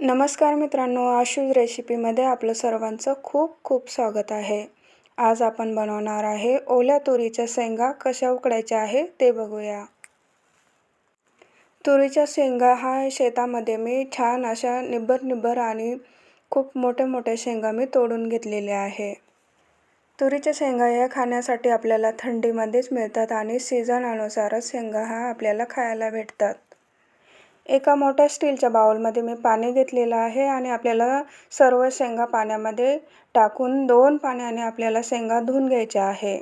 नमस्कार मित्रांनो आशूज रेसिपीमध्ये आपलं सर्वांचं खूप खूप स्वागत आहे. आज आपण बनवणार आहे ओल्या तुरीच्या शेंगा कशा उकडायच्या आहे ते बघूया. तुरीच्या शेंगा हा शेतामध्ये मी छान अशा निब्बर निब्बर आणि खूप मोठ्या मोठ्या शेंगा मी तोडून घेतलेल्या आहे. तुरीच्या शेंगा या खाण्यासाठी आपल्याला थंडीमध्येच मिळतात आणि सीझनानुसारच शेंगा हा आपल्याला खायला भेटतात. एका मोठ्या स्टीलच्या बाउलमध्ये मी पाणी घेतलेलं आहे आणि आपल्याला सर्व शेंगा पाण्यामध्ये टाकून दोन पाण्याने आपल्याला शेंगा धुवून घ्यायच्या आहे.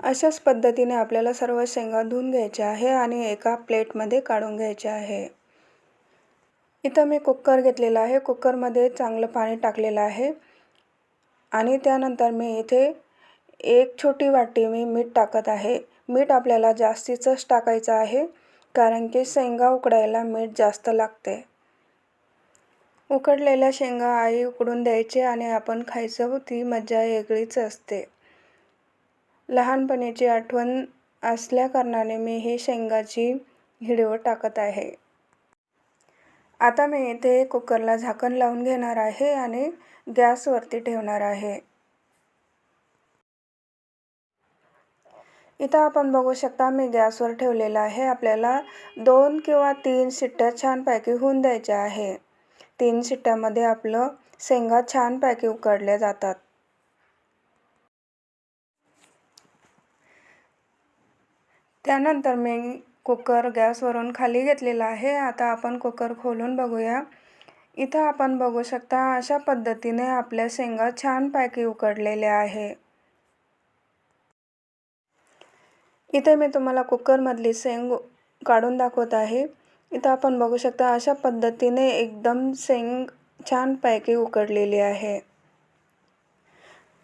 अशाच पद्धतीने आपल्याला सर्व शेंगा धुवून घ्यायच्या आहे आणि एका प्लेटमध्ये काढून घ्यायचे आहे. इथं मी कुकर घेतलेला आहे. कुकरमध्ये चांगलं पाणी टाकलेलं आहे. आणि त्यानंतर मी इथे एक छोटी वाटी मी मीठ टाकत आहे. मीठ आपल्याला जास्तीचंच टाकायचं आहे कारण की शेंगा उकडायला मीठ जास्त लागते. उकडलेल्या शेंगा आई उकडून द्यायचे आणि आपण खायचं ती मजा वेगळीच असते. लहानपणीची आठवण असल्याकारणाने मी ही शेंगाची हिडीवर टाकत आहे. आता मी इथे कुकरला झाकण लावून घेणार आहे आणि गॅसवरती ठेवणार आहे. इथं आपण बघू शकता मी गॅसवर ठेवलेला आहे. आपल्याला दोन किंवा तीन शिट्ट्या छानपैकी होऊन द्यायच्या आहे. तीन शिट्ट्यामध्ये आपलं शेंगा छानपैकी उकडल्या जातात. त्यानंतर मी कुकर गॅसवरून खाली घेतलेला आहे. आता आपण कुकर खोलून बघूया. इथं आपण बघू शकता अशा पद्धतीने आपल्या शेंगा छानपैकी उकडलेल्या आहे. इथे मी तुम्हाला कुकरमधली शेंग काढून दाखवत आहे. इथं आपण बघू शकता अशा पद्धतीने एकदम शेंग छानपैकी उकडलेली आहे.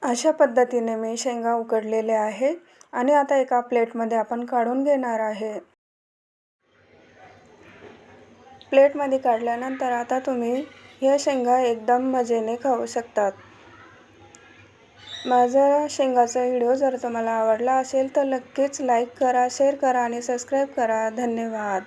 अशा पद्धतीने मी शेंगा उकडलेल्या आहे आणि आता एका प्लेटमध्ये आपण काढून घेणार आहे. प्लेटमध्ये काढल्यानंतर आता तुम्ही ह्या शेंगा एकदम मजेने खाऊ शकतात. माझा शेंगाचा व्हिडिओ जर तुम्हाला आवडला असेल तर नक्कीच लाईक करा शेअर करा आणि सबस्क्राईब करा. धन्यवाद.